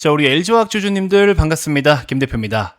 자, 우리 LG화학 주주님들 반갑습니다. 김 대표입니다.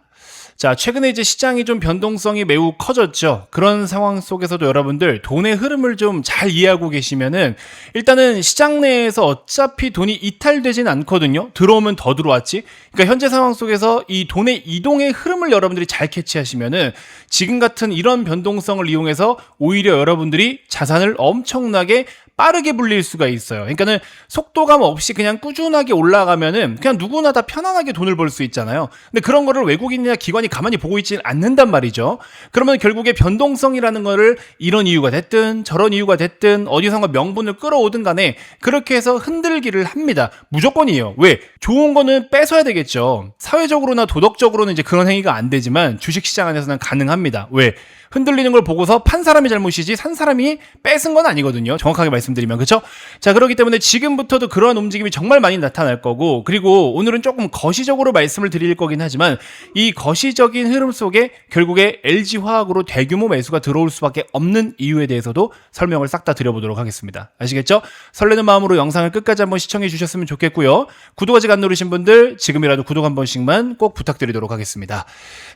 자, 최근에 이제 시장이 좀 변동성이 매우 커졌죠. 그런 상황 속에서도 여러분들 돈의 흐름을 좀 잘 이해하고 계시면은 일단은 시장 내에서 어차피 돈이 이탈되진 않거든요. 들어오면 더 들어왔지. 그러니까 현재 상황 속에서 이 돈의 이동의 흐름을 여러분들이 잘 캐치하시면은 지금 같은 이런 변동성을 이용해서 오히려 여러분들이 자산을 엄청나게 빠르게 불릴 수가 있어요. 그러니까는 속도감 없이 그냥 꾸준하게 올라가면은 그냥 누구나 다 편안하게 돈을 벌 수 있잖아요. 근데 그런 거를 외국인이나 기관이 가만히 보고 있지는 않는단 말이죠. 그러면 결국에 변동성이라는 거를 이런 이유가 됐든 저런 이유가 됐든 어디선가 명분을 끌어오든 간에 그렇게 해서 흔들기를 합니다. 무조건이에요. 왜? 좋은 거는 뺏어야 되겠죠. 사회적으로나 도덕적으로는 이제 그런 행위가 안 되지만 주식시장 안에서는 가능합니다. 왜? 흔들리는 걸 보고서 판 사람이 잘못이지 산 사람이 뺏은 건 아니거든요. 정확하게 말씀드리면 그렇죠? 자 그렇기 때문에 지금부터도 그러한 움직임이 정말 많이 나타날 거고 그리고 오늘은 조금 거시적으로 말씀을 드릴 거긴 하지만 이 거시적인 흐름 속에 결국에 LG 화학으로 대규모 매수가 들어올 수밖에 없는 이유에 대해서도 설명을 싹 다 드려보도록 하겠습니다. 아시겠죠? 설레는 마음으로 영상을 끝까지 한번 시청해 주셨으면 좋겠고요. 구독 아직 안 누르신 분들 지금이라도 구독 한 번씩만 꼭 부탁드리도록 하겠습니다.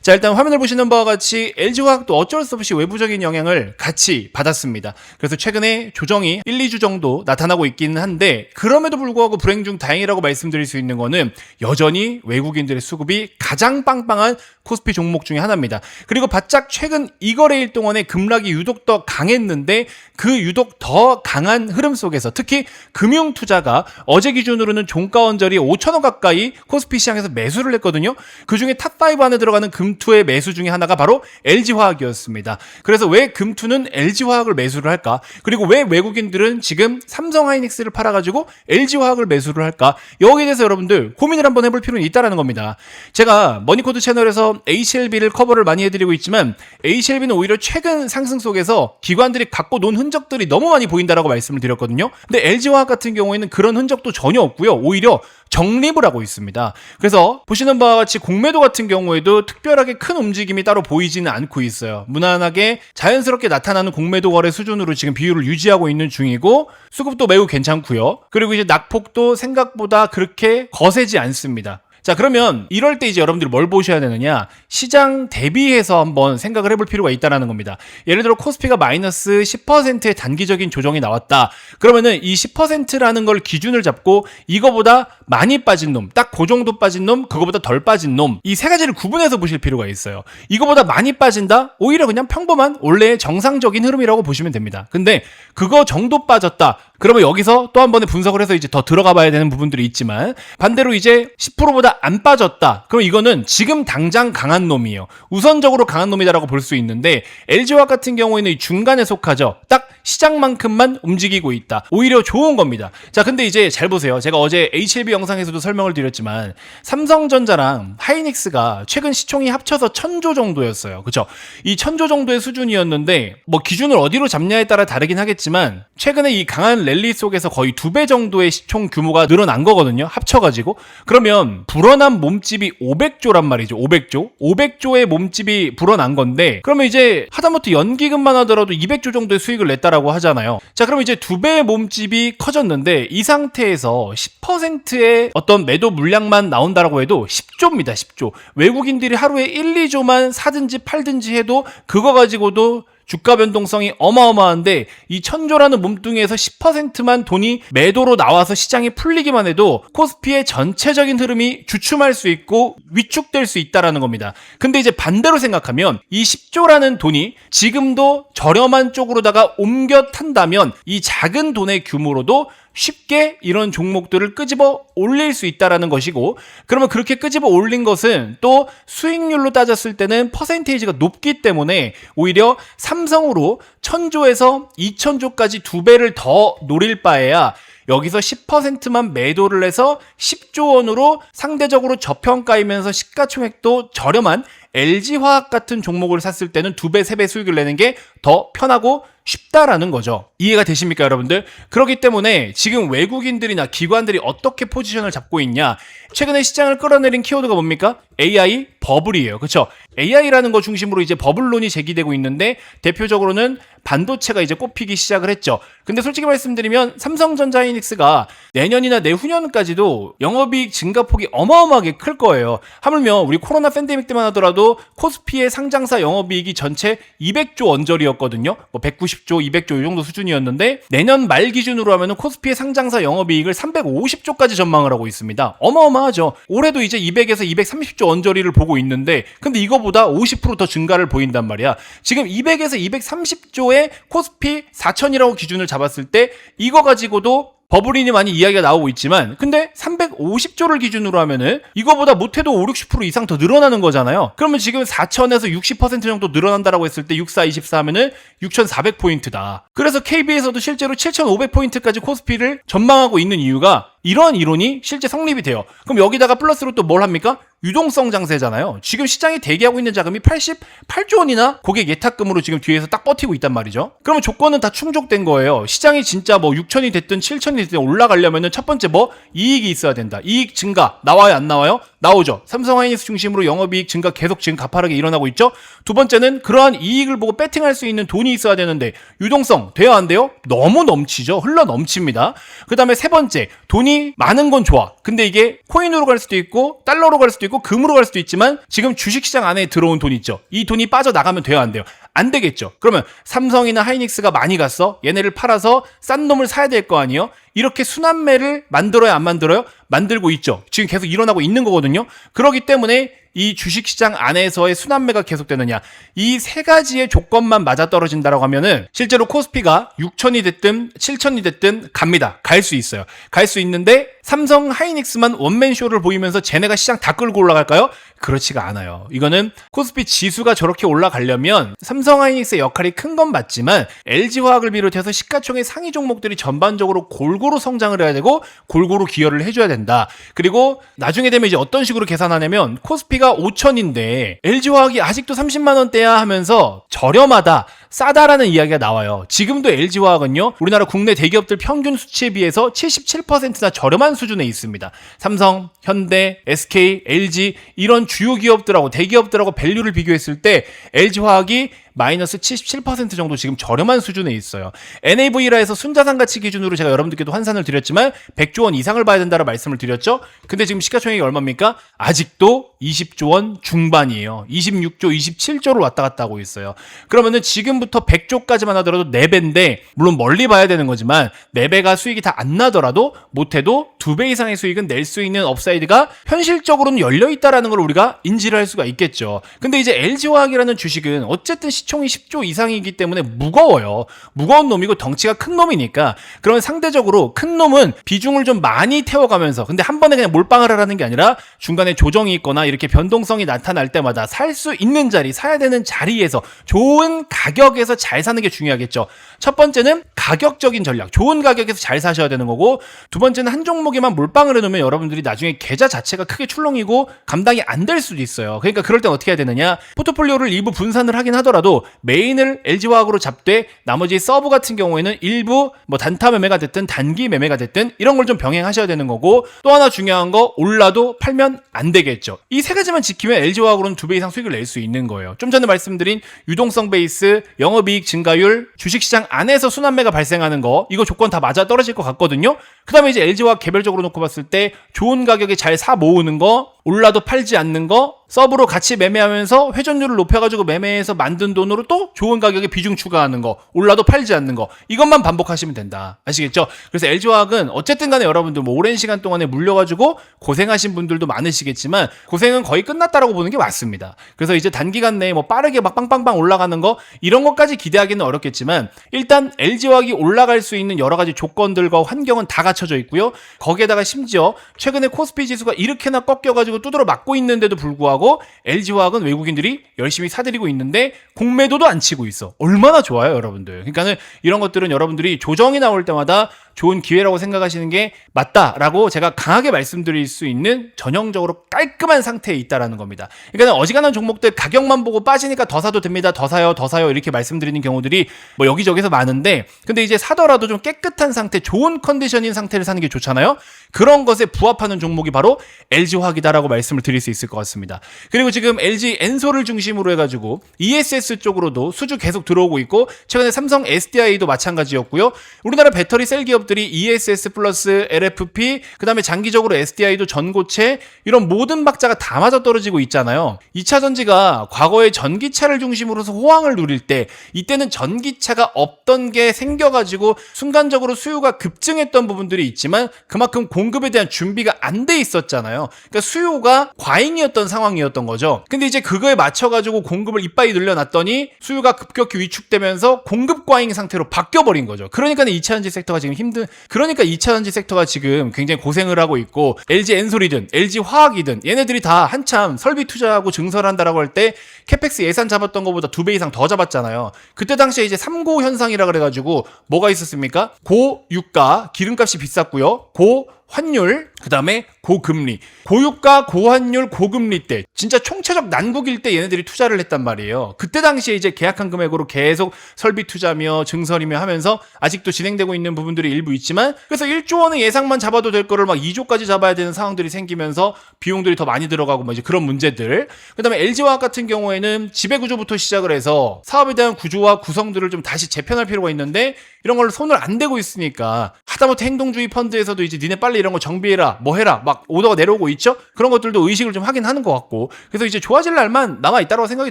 자 일단 화면을 보시는 바와 같이 LG 화학도 어쩔 수 없이 외부적인 영향을 같이 받았습니다. 그래서 최근에 조정이 1, 2주 정도 나타나고 있기는 한데 그럼에도 불구하고 불행 중 다행이라고 말씀드릴 수 있는 거는 여전히 외국인들의 수급이 가장 빵빵한 코스피 종목 중에 하나입니다. 그리고 바짝 최근 이거래일 동안에 급락이 유독 더 강했는데 그 유독 더 강한 흐름 속에서 특히 금융 투자가 어제 기준으로는 종가 원절이 5천 원 가까이 코스피 시장에서 매수를 했거든요. 그 중에 탑5 안에 들어가는 금투의 매수 중에 하나가 바로 LG 화학이었습니다. 그래서 왜 금투는 LG 화학을 매수를 할까? 그리고 왜 외국인들은 지금 삼성 하이닉스를 팔아가지고 LG 화학을 매수를 할까? 여기에 대해서 여러분들 고민을 한번 해볼 필요는 있다라는 겁니다. 제가 머니코드 채널에서 HLB를 커버를 많이 해드리고 있지만 HLB는 오히려 최근 상승 속에서 기관들이 갖고 논 흔적들이 너무 많이 보인다라고 말씀을 드렸거든요. 근데 LG화학 같은 경우에는 그런 흔적도 전혀 없고요. 오히려 정립을 하고 있습니다. 그래서 보시는 바와 같이 공매도 같은 경우에도 특별하게 큰 움직임이 따로 보이지는 않고 있어요. 무난하게 자연스럽게 나타나는 공매도 거래 수준으로 지금 비율을 유지하고 있는 중이고 수급도 매우 괜찮고요. 그리고 이제 낙폭도 생각보다 그렇게 거세지 않습니다. 자, 그러면 이럴 때 이제 여러분들이 뭘 보셔야 되느냐? 시장 대비해서 한번 생각을 해볼 필요가 있다라는 겁니다. 예를 들어 코스피가 마이너스 10%의 단기적인 조정이 나왔다. 그러면은 이 10%라는 걸 기준을 잡고 이거보다 많이 빠진 놈, 딱 그 정도 빠진 놈, 그거보다 덜 빠진 놈, 이 세 가지를 구분해서 보실 필요가 있어요. 이거보다 많이 빠진다? 오히려 그냥 평범한 원래의 정상적인 흐름이라고 보시면 됩니다. 근데 그거 정도 빠졌다. 그러면 여기서 또 한 번에 분석을 해서 이제 더 들어가 봐야 되는 부분들이 있지만 반대로 이제 10%보다 안 빠졌다. 그럼 이거는 지금 당장 강한 놈이에요. 우선적으로 강한 놈이다라고 볼 수 있는데 LG화학 같은 경우에는 이 중간에 속하죠. 딱 시장만큼만 움직이고 있다. 오히려 좋은 겁니다. 자, 근데 이제 잘 보세요. 제가 어제 HLB 영상에서도 설명을 드렸지만 삼성전자랑 하이닉스가 최근 시총이 합쳐서 천조 정도였어요. 그죠? 이 천조 정도의 수준이었는데 뭐 기준을 어디로 잡냐에 따라 다르긴 하겠지만 최근에 이 강한 랠리 속에서 거의 두 배 정도의 시총 규모가 늘어난 거거든요. 합쳐가지고. 그러면 불어난 몸집이 500조란 말이죠. 500조. 500조의 몸집이 불어난 건데 그러면 이제 하다못해 연기금만 하더라도 200조 정도의 수익을 냈다라 고 하잖아요. 자, 그럼 이제 두 배의 몸집이 커졌는데 이 상태에서 10%의 어떤 매도 물량만 나온다라고 해도 10조입니다. 10조. 외국인들이 하루에 1, 2조만 사든지 팔든지 해도 그거 가지고도 주가 변동성이 어마어마한데 이 천조라는 몸뚱이에서 10%만 돈이 매도로 나와서 시장이 풀리기만 해도 코스피의 전체적인 흐름이 주춤할 수 있고 위축될 수 있다라는 겁니다. 근데 이제 반대로 생각하면 이 10조라는 돈이 지금도 저렴한 쪽으로다가 옮겨 탄다면 이 작은 돈의 규모로도 쉽게 이런 종목들을 끄집어 올릴 수 있다라는 것이고 그러면 그렇게 끄집어 올린 것은 또 수익률로 따졌을 때는 퍼센테이지가 높기 때문에 오히려 삼성으로 천조에서 이천조까지 두 배를 더 노릴 바에야 여기서 10%만 매도를 해서 10조 원으로 상대적으로 저평가이면서 시가총액도 저렴한 LG화학 같은 종목을 샀을 때는 두 배, 세 배 수익을 내는 게 더 편하고 쉽다라는 거죠. 이해가 되십니까, 여러분들? 그렇기 때문에 지금 외국인들이나 기관들이 어떻게 포지션을 잡고 있냐? 최근에 시장을 끌어내린 키워드가 뭡니까? AI 버블이에요. 그렇죠? AI라는 거 중심으로 이제 버블론이 제기되고 있는데 대표적으로는 반도체가 이제 꼽히기 시작을 했죠. 근데 솔직히 말씀드리면 삼성전자 하이닉스가 내년이나 내후년까지도 영업이익 증가폭이 어마어마하게 클 거예요. 하물며 우리 코로나 팬데믹 때만 하더라도 코스피의 상장사 영업이익이 전체 200조 원저리였거든요. 뭐 190조, 200조 이 정도 수준이었는데 내년 말 기준으로 하면은 코스피의 상장사 영업이익을 350조까지 전망을 하고 있습니다. 어마어마하죠. 올해도 이제 200에서 230조 원저리를 보고 있는데 근데 이거보다 50%더 증가를 보인단 말이야. 지금 200에서 230조의 코스피 4천이라고 기준을 잡았을 때 이거 가지고도 버블이니 많이 이야기가 나오고 있지만 근데 350조를 기준으로 하면은 이거보다 못해도 5, 60% 이상 더 늘어나는 거잖아요. 그러면 지금 4천에서 60% 정도 늘어난다라고 했을 때 64, 24 하면은 6,400포인트다. 그래서 KB에서도 실제로 7,500포인트까지 코스피를 전망하고 있는 이유가 이러한 이론이 실제 성립이 돼요. 그럼 여기다가 플러스로 또 뭘 합니까? 유동성 장세잖아요. 지금 시장이 대기하고 있는 자금이 88조 원이나 고객 예탁금으로 지금 뒤에서 딱 버티고 있단 말이죠. 그러면 조건은 다 충족된 거예요. 시장이 진짜 뭐 6천이 됐든 7천이 됐든 올라가려면은 첫 번째 뭐 이익이 있어야 된다. 이익 증가 나와요 안 나와요? 나오죠. 삼성하이닉스 중심으로 영업이익 증가 계속 지금 가파르게 일어나고 있죠. 두 번째는 그러한 이익을 보고 배팅할 수 있는 돈이 있어야 되는데 유동성 돼요 안 돼요? 너무 넘치죠. 흘러 넘칩니다. 그 다음에 세 번째 돈이 많은 건 좋아. 근데 이게 코인으로 갈 수도 있고 달러로 갈 수도 있고 금으로 갈 수도 있지만 지금 주식시장 안에 들어온 돈 있죠. 이 돈이 빠져나가면 돼요 안 돼요? 안 되겠죠. 그러면 삼성이나 하이닉스가 많이 갔어. 얘네를 팔아서 싼 놈을 사야 될 거 아니에요? 이렇게 순환매를 만들어야 안 만들어요? 만들고 있죠. 지금 계속 일어나고 있는 거거든요. 그렇기 때문에 이 주식시장 안에서의 순환매가 계속되느냐 이 세 가지의 조건만 맞아떨어진다라고 하면은 실제로 코스피가 6천이 됐든 7천이 됐든 갑니다. 갈 수 있어요. 갈 수 있는데 삼성 하이닉스만 원맨 쇼를 보이면서 쟤네가 시장 다 끌고 올라갈까요? 그렇지가 않아요. 이거는 코스피 지수가 저렇게 올라가려면 삼성 하이닉스의 역할이 큰 건 맞지만 LG화학을 비롯해서 시가총액 상위 종목들이 전반적으로 골고루 성장을 해야 되고 골고루 기여를 해줘야 된다. 그리고 나중에 되면 이제 어떤 식으로 계산하냐면 코스피가 5천인데 LG화학이 아직도 30만 원대야 하면서 저렴하다. 싸다라는 이야기가 나와요. 지금도 LG화학은요, 우리나라 국내 대기업들 평균 수치에 비해서 77%나 저렴한 수준에 있습니다. 삼성, 현대, SK, LG 이런 주요 기업들하고 대기업들하고 밸류를 비교했을 때 LG화학이 마이너스 77% 정도 지금 저렴한 수준에 있어요. NAV라 해서 순자산 가치 기준으로 제가 여러분들께도 환산을 드렸지만 100조 원 이상을 봐야 된다고 말씀을 드렸죠. 근데 지금 시가총액이 얼마입니까? 아직도 20조 원 중반이에요. 26조, 27조로 왔다 갔다 하고 있어요. 그러면은 지금부터 100조까지만 하더라도 4배인데 물론 멀리 봐야 되는 거지만 4배가 수익이 다 안 나더라도 못해도 2배 이상의 수익은 낼 수 있는 업사이드가 현실적으로는 열려 있다라는 걸 우리가 인지를 할 수가 있겠죠. 근데 이제 LG화학이라는 주식은 어쨌든 시 총이 10조 이상이기 때문에 무거워요. 무거운 놈이고 덩치가 큰 놈이니까 그러면 상대적으로 큰 놈은 비중을 좀 많이 태워가면서 근데 한 번에 그냥 몰빵을 하라는 게 아니라 중간에 조정이 있거나 이렇게 변동성이 나타날 때마다 살 수 있는 자리, 사야 되는 자리에서 좋은 가격에서 잘 사는 게 중요하겠죠. 첫 번째는 가격적인 전략, 좋은 가격에서 잘 사셔야 되는 거고 두 번째는 한 종목에만 몰빵을 해놓으면 여러분들이 나중에 계좌 자체가 크게 출렁이고 감당이 안 될 수도 있어요. 그러니까 그럴 땐 어떻게 해야 되느냐? 포트폴리오를 일부 분산을 하긴 하더라도 메인을 LG화학으로 잡되 나머지 서브 같은 경우에는 일부 뭐 단타 매매가 됐든 단기 매매가 됐든 이런 걸 좀 병행하셔야 되는 거고 또 하나 중요한 거 올라도 팔면 안 되겠죠. 이 세 가지만 지키면 LG화학으로는 두 배 이상 수익을 낼 수 있는 거예요. 좀 전에 말씀드린 유동성 베이스, 영업이익 증가율, 주식시장 안에서 순환매가 발생하는 거 이거 조건 다 맞아 떨어질 것 같거든요. 그다음에 이제 LG화학 개별적으로 놓고 봤을 때 좋은 가격에 잘 사 모으는 거 올라도 팔지 않는 거 서브로 같이 매매하면서 회전율을 높여가지고 매매해서 만든 돈으로 또 좋은 가격에 비중 추가하는 거 올라도 팔지 않는 거 이것만 반복하시면 된다. 아시겠죠? 그래서 LG화학은 어쨌든 간에 여러분들 뭐 오랜 시간 동안에 물려가지고 고생하신 분들도 많으시겠지만 고생은 거의 끝났다라고 보는 게 맞습니다. 그래서 이제 단기간 내에 뭐 빠르게 막 빵빵빵 올라가는 거 이런 것까지 기대하기는 어렵겠지만 일단 LG화학이 올라갈 수 있는 여러 가지 조건들과 환경은 다 갖춰져 있고요. 거기에다가 심지어 최근에 코스피 지수가 이렇게나 꺾여가지고 두드러 맞고 있는데도 불구하고 하고 LG화학은 외국인들이 열심히 사들이고 있는데 공매도도 안 치고 있어. 얼마나 좋아요, 여러분들. 그러니까는 이런 것들은 여러분들이 조정이 나올 때마다 좋은 기회라고 생각하시는 게 맞다라고 제가 강하게 말씀드릴 수 있는 전형적으로 깔끔한 상태에 있다라는 겁니다. 그러니까 어지간한 종목들 가격만 보고 빠지니까 더 사도 됩니다. 더 사요, 더 사요 이렇게 말씀드리는 경우들이 뭐 여기저기서 많은데 근데 이제 사더라도 좀 깨끗한 상태, 좋은 컨디션인 상태를 사는 게 좋잖아요. 그런 것에 부합하는 종목이 바로 LG화학이다라고 말씀을 드릴 수 있을 것 같습니다. 그리고 지금 LG 엔소를 중심으로 해가지고 ESS 쪽으로도 수주 계속 들어오고 있고 최근에 삼성 SDI도 마찬가지였고요. 우리나라 배터리 셀 기업 들이 ESS 플러스 LFP 그다음에 장기적으로 SDI도 전고체 이런 모든 박자가 다 맞아 떨어지고 있잖아요. 2차 전지가 과거에 전기차를 중심으로서 호황을 누릴 때 이때는 전기차가 없던 게 생겨가지고 순간적으로 수요가 급증했던 부분들이 있지만 그만큼 공급에 대한 준비가 안 돼 있었잖아요. 그러니까 수요가 과잉이었던 상황이었던 거죠. 근데 이제 그거에 맞춰가지고 공급을 이빠이 늘려놨더니 수요가 급격히 위축되면서 공급 과잉 상태로 바뀌어버린 거죠. 그러니까 2차 전지 섹터가 지금 힘 든, 그러니까 2차 전지 섹터가 지금 굉장히 고생을 하고 있고 LG 엔솔이든 LG 화학이든 얘네들이 다 한참 설비 투자하고 증설한다라고 할 때 캐펙스 예산 잡았던 것보다 두 배 이상 더 잡았잖아요. 그때 당시에 이제 3고 현상이라 그래가지고 뭐가 있었습니까? 고 유가 기름값이 비쌌고요. 고 환율, 그 다음에 고금리. 고유가, 고환율, 고금리 때, 진짜 총체적 난국일 때 얘네들이 투자를 했단 말이에요. 그때 당시에 이제 계약한 금액으로 계속 설비 투자며 증설이며 하면서 아직도 진행되고 있는 부분들이 일부 있지만, 그래서 1조 원의 예상만 잡아도 될 거를 막 2조까지 잡아야 되는 상황들이 생기면서 비용들이 더 많이 들어가고 뭐 이제 그런 문제들. 그 다음에 LG화학 같은 경우에는 지배 구조부터 시작을 해서 사업에 대한 구조와 구성들을 좀 다시 재편할 필요가 있는데, 이런 걸 손을 안 대고 있으니까 하다못해 행동주의 펀드에서도 이제 니네 빨리 이런 거 정비해라 뭐 해라 막 오더가 내려오고 있죠? 그런 것들도 의식을 좀 하긴 하는 것 같고. 그래서 이제 좋아질 날만 남아 있다고 생각이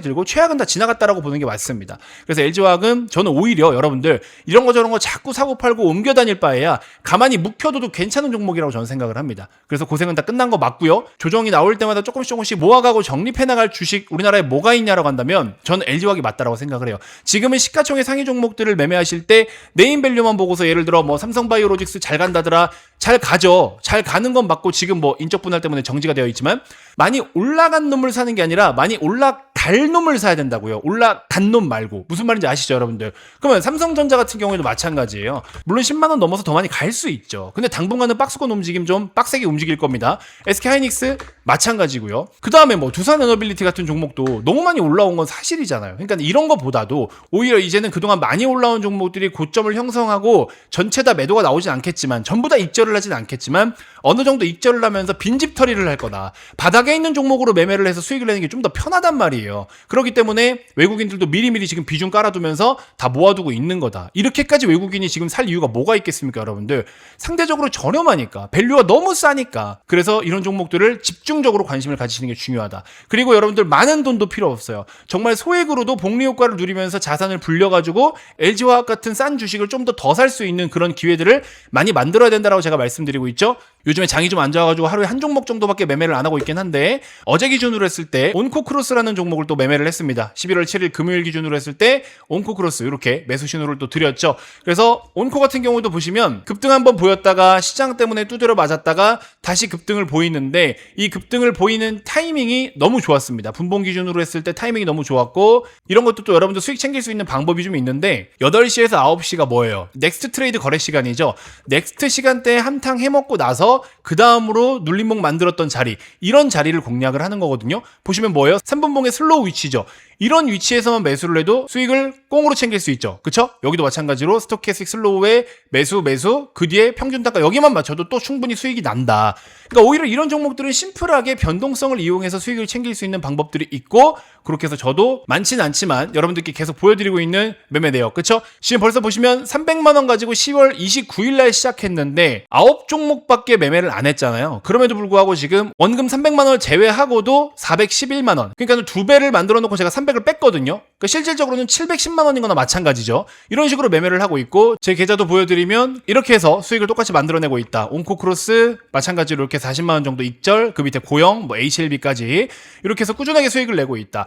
들고 최악은 다 지나갔다라고 보는 게 맞습니다. 그래서 LG화학은 저는 오히려 여러분들 이런 거 저런 거 자꾸 사고 팔고 옮겨 다닐 바에야 가만히 묵혀둬도 괜찮은 종목이라고 저는 생각을 합니다. 그래서 고생은 다 끝난 거 맞고요. 조정이 나올 때마다 조금씩 조금씩 모아가고 정립해 나갈 주식 우리나라에 뭐가 있냐라고 한다면 저는 LG화학이 맞다라고 생각을 해요. 지금은 시가총액 상위 종목들을 매매하실 때 네임밸류만 보고서 예를 들어 뭐 삼성바이오로직스 잘 간다더라 잘 가죠 잘 가는 건 맞고 지금 뭐 인적 분할 때문에 정지가 되어 있지만 많이 올라간 놈을 사는 게 아니라 많이 올라갈 놈을 사야 된다고요. 올라간 놈 말고. 무슨 말인지 아시죠 여러분들? 그러면 삼성전자 같은 경우에도 마찬가지예요. 물론 10만 원 넘어서 더 많이 갈 수 있죠. 근데 당분간은 박스권 움직임 좀 빡세게 움직일 겁니다. SK 하이닉스 마찬가지고요 그 다음에 뭐 두산 에너빌리티 같은 종목도 너무 많이 올라온 건 사실이잖아요 그러니까 이런 거보다도 오히려 이제는 그동안 많이 올라온 종목들이 고점을 형성하고 전체 다 매도가 나오진 않겠지만 전부 다 익절을 하진 않겠지만 어느 정도 익절을 하면서 빈집 처리를 할 거다. 바닥에 있는 종목으로 매매를 해서 수익을 내는 게 좀 더 편하단 말이에요. 그렇기 때문에 외국인들도 미리미리 지금 비중 깔아두면서 다 모아두고 있는 거다. 이렇게까지 외국인이 지금 살 이유가 뭐가 있겠습니까, 여러분들? 상대적으로 저렴하니까, 밸류가 너무 싸니까. 그래서 이런 종목들을 집중 적으로 관심을 가지시는 게 중요하다. 그리고 여러분들 많은 돈도 필요 없어요. 정말 소액으로도 복리 효과를 누리면서 자산을 불려가지고 LG화학 같은 싼 주식을 좀 더 더 살 수 있는 그런 기회들을 많이 만들어야 된다라고 제가 말씀드리고 있죠. 요즘에 장이 좀 안 좋아가지고 하루에 한 종목 정도밖에 매매를 안 하고 있긴 한데 어제 기준으로 했을 때 온코 크로스라는 종목을 또 매매를 했습니다. 11월 7일 금요일 기준으로 했을 때 온코 크로스 이렇게 매수 신호를 또 드렸죠. 그래서 온코 같은 경우도 보시면 급등 한번 보였다가 시장 때문에 두드려 맞았다가 다시 급등을 보이는데 이 급등을 보이는 타이밍이 너무 좋았습니다. 분봉 기준으로 했을 때 타이밍이 너무 좋았고 이런 것도 또 여러분들 수익 챙길 수 있는 방법이 좀 있는데 8시에서 9시가 뭐예요? 넥스트 트레이드 거래 시간이죠. 넥스트 시간대에 한탕 해먹고 나서 그 다음으로 눌림목 만들었던 자리 이런 자리를 공략을 하는 거거든요. 보시면 뭐예요? 3분봉의 슬로우 위치죠. 이런 위치에서만 매수를 해도 수익을 꽁으로 챙길 수 있죠. 그쵸? 여기도 마찬가지로 스토캐스틱 슬로우의 매수 매수 그 뒤에 평균 단가 여기만 맞춰도 또 충분히 수익이 난다. 그러니까 오히려 이런 종목들은 심플하게 변동성을 이용해서 수익을 챙길 수 있는 방법들이 있고 그렇게 해서 저도 많지는 않지만 여러분들께 계속 보여드리고 있는 매매 내역 그쵸? 지금 벌써 보시면 300만 원 가지고 10월 29일 날 시작했는데 9종목밖에 매매를 안 했잖아요. 그럼에도 불구하고 지금 원금 300만 원을 제외하고도 411만 원. 그러니까 두 배를 만들어 놓고 제가 300을 뺐거든요. 그러니까 실질적으로는 710만 원인 거나 마찬가지죠. 이런 식으로 매매를 하고 있고 제 계좌도 보여드리면 이렇게 해서 수익을 똑같이 만들어내고 있다. 온코크로스 마찬가지로 이렇게 40만 원 정도 익절 그 밑에 고영 뭐 HLB까지 이렇게 해서 꾸준하게 수익을 내고 있다.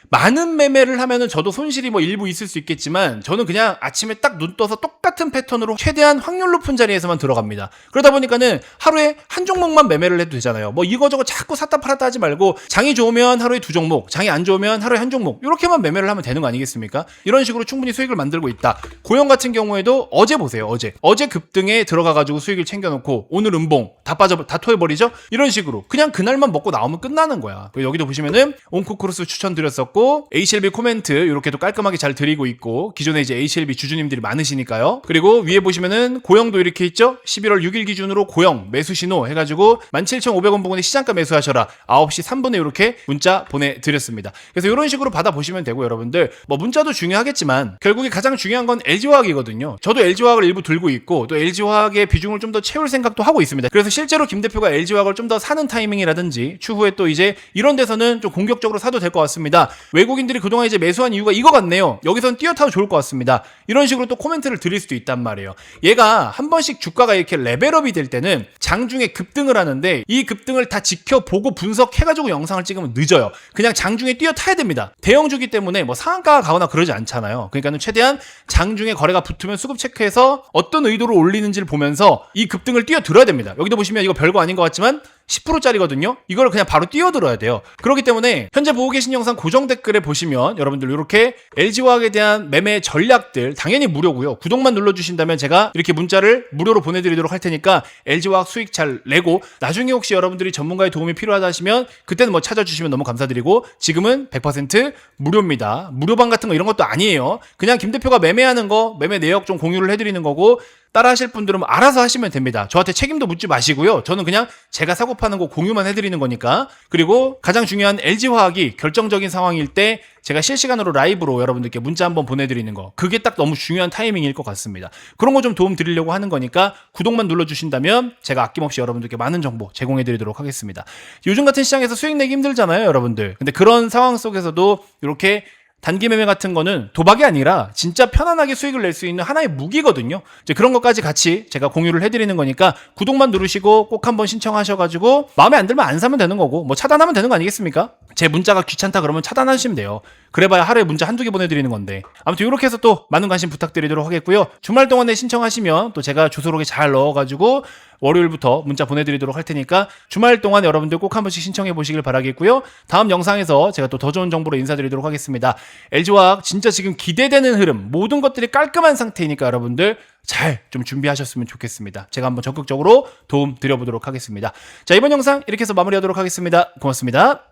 많은 매매를 하면은 저도 손실이 뭐 일부 있을 수 있겠지만 저는 그냥 아침에 딱 눈 떠서 똑같은 패턴으로 최대한 확률 높은 자리에서만 들어갑니다. 그러다 보니까는 하루에 한 종목만 매매를 해도 되잖아요. 뭐 이거저거 자꾸 샀다 팔았다 하지 말고 장이 좋으면 하루에 두 종목, 장이 안 좋으면 하루에 한 종목 이렇게만 매매를 하면 되는 거 아니겠습니까? 이런 식으로 충분히 수익을 만들고 있다. 고용 같은 경우에도 어제 보세요. 어제 어제 급등에 들어가 가지고 수익을 챙겨놓고 오늘 음봉 다 빠져 다 토해버리죠. 이런 식으로 그냥 그날만 먹고 나오면 끝나는 거야. 여기도 보시면은 온코크로스 추천드렸었 고 HLB 코멘트 이렇게도 깔끔하게 잘 드리고 있고 기존에 이제 HLB 주주님들이 많으시니까요. 그리고 위에 보시면은 고영도 이렇게 있죠. 11월 6일 기준으로 고영 매수 신호 해가지고 17,500원 부근에 시장가 매수하셔라. 9시 3분에 이렇게 문자 보내드렸습니다. 그래서 이런 식으로 받아 보시면 되고 여러분들 뭐 문자도 중요하겠지만 결국에 가장 중요한 건 LG화학이거든요. 저도 LG화학을 일부 들고 있고 또 LG화학의 비중을 좀 더 채울 생각도 하고 있습니다. 그래서 실제로 김 대표가 LG화학을 좀 더 사는 타이밍이라든지 추후에 또 이제 이런 데서는 좀 공격적으로 사도 될 것 같습니다. 외국인들이 그동안 이제 매수한 이유가 이거 같네요. 여기선 뛰어타도 좋을 것 같습니다. 이런 식으로 또 코멘트를 드릴 수도 있단 말이에요. 얘가 한 번씩 주가가 이렇게 레벨업이 될 때는 장중에 급등을 하는데 이 급등을 다 지켜보고 분석해가지고 영상을 찍으면 늦어요. 그냥 장중에 뛰어타야 됩니다. 대형주기 때문에 뭐 상한가가 가거나 그러지 않잖아요. 그러니까 는 최대한 장중에 거래가 붙으면 수급 체크해서 어떤 의도로 올리는지를 보면서 이 급등을 뛰어들어야 됩니다. 여기도 보시면 이거 별거 아닌 것 같지만 10%짜리거든요. 이걸 그냥 바로 뛰어들어야 돼요. 그렇기 때문에 현재 보고 계신 영상 고정 댓글에 보시면 여러분들 이렇게 LG화학에 대한 매매 전략들 당연히 무료고요. 구독만 눌러주신다면 제가 이렇게 문자를 무료로 보내드리도록 할 테니까 LG화학 수익 잘 내고 나중에 혹시 여러분들이 전문가의 도움이 필요하다 하시면 그때는 뭐 찾아주시면 너무 감사드리고 지금은 100% 무료입니다. 무료방 같은 거 이런 것도 아니에요. 그냥 김 대표가 매매하는 거 매매 내역 좀 공유를 해드리는 거고 따라 하실 분들은 알아서 하시면 됩니다. 저한테 책임도 묻지 마시고요. 저는 그냥 제가 사고 파는 거 공유만 해드리는 거니까. 그리고 가장 중요한 LG화학이 결정적인 상황일 때 제가 실시간으로 라이브로 여러분들께 문자 한번 보내드리는 거. 그게 딱 너무 중요한 타이밍일 것 같습니다. 그런 거 좀 도움 드리려고 하는 거니까 구독만 눌러주신다면 제가 아낌없이 여러분들께 많은 정보 제공해드리도록 하겠습니다. 요즘 같은 시장에서 수익 내기 힘들잖아요, 여러분들. 근데 그런 상황 속에서도 이렇게 단기 매매 같은 거는 도박이 아니라 진짜 편안하게 수익을 낼 수 있는 하나의 무기거든요. 이제 그런 것까지 같이 제가 공유를 해드리는 거니까 구독만 누르시고 꼭 한번 신청하셔가지고 마음에 안 들면 안 사면 되는 거고 뭐 차단하면 되는 거 아니겠습니까? 제 문자가 귀찮다 그러면 차단하시면 돼요. 그래봐야 하루에 문자 한두 개 보내드리는 건데 아무튼 이렇게 해서 또 많은 관심 부탁드리도록 하겠고요. 주말 동안에 신청하시면 또 제가 주소록에 잘 넣어가지고 월요일부터 문자 보내드리도록 할 테니까 주말 동안 여러분들 꼭 한 번씩 신청해 보시길 바라겠고요. 다음 영상에서 제가 또 더 좋은 정보로 인사드리도록 하겠습니다. LG화학 진짜 지금 기대되는 흐름 모든 것들이 깔끔한 상태이니까 여러분들 잘 좀 준비하셨으면 좋겠습니다. 제가 한번 적극적으로 도움 드려보도록 하겠습니다. 자 이번 영상 이렇게 해서 마무리하도록 하겠습니다. 고맙습니다.